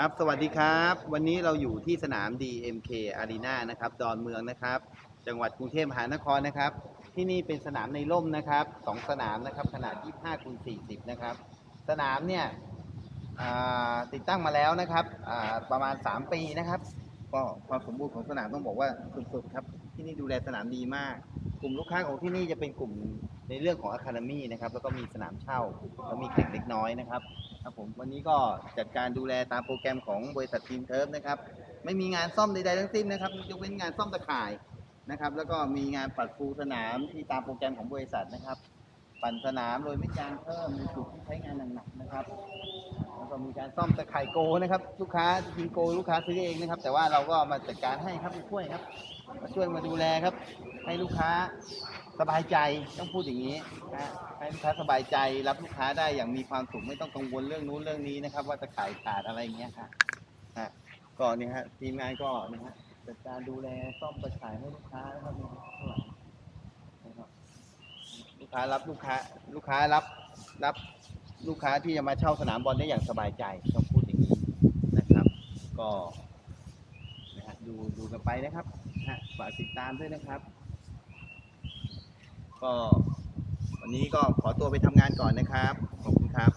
ครับ สวัสดีครับ วันนี้เราอยู่ที่สนาม DMK Arena นะครับ ดอนเมืองนะครับ จังหวัดกรุงเทพมหานครนะครับ ที่นี่เป็นสนามในร่มนะครับสองสนามนะครับ ขนาด 25คูณ40 นะครับ สนามเนี่ยติดตั้งมาแล้วนะครับประมาณ 3 ปีนะครับ ก็ความสมบูรณ์ของสนามต้องบอกว่าสุดๆครับ ที่นี่ดูแลสนามดีมาก กลุ่มลูกค้าของที่นี่จะเป็นกลุ่มในเรื่องของอะคาเดมี่นะครับแล้วก็มีสนามเช่าแล้วมีแข่งเล็กน้อยนะครับครับผมวันนี้ก็จัดการดูแลตามโปรแกรมของบริษัททีมเทิร์ฟนะครับไม่มีงานซ่อมใดๆทั้งสิ้นนะครับยกเว้นงานซ่อมตะข่ายนะครับแล้วก็มีงานปัดฟูสนามที่ตามโปรแกรมของบริษัทนะครับ ปั่นสนามโดยไม่จางเพิ่มในจุดที่ใช้งานหนักๆนะครับแล้วก็มีการซ่อมตะข่ายโกนะครับ ลูกค้าจริงโกลูกค้าซื้อเองนะครับ แต่ว่าเราก็มาจัดการให้ครับมาช่วยครับมาช่วยมาดูแลครับ ให้ลูกค้าสบายใจต้องพูดอย่างนี้นะให้ลูกค้าสบายใจรับลูกค้าได้อย่างมีความสุขไม่ต้องกังวลเรื่องนู้นเรื่องนี้นะครับ ว่าจะขายขาดอะไรอย่างเงี้ยค่ะฮะก็เนี่ยฮะทีมงานก็นะฮะจัดการดูแลซ่อมตะข่ายให้ลูกค้านะครับ ค้ารับลูกค้าลูกค้ารับรับลูกค้าที่จะมาเช่าสนามบอลได้อย่างสบายใจต้องพูดอย่างนี้นะครับ ก็นะฮะดูดูกันไปนะครับฮะฝากติดตามด้วยนะครับ ก็วันนี้ก็ขอตัวไปทำงานก่อนนะครับ ขอบคุณครับ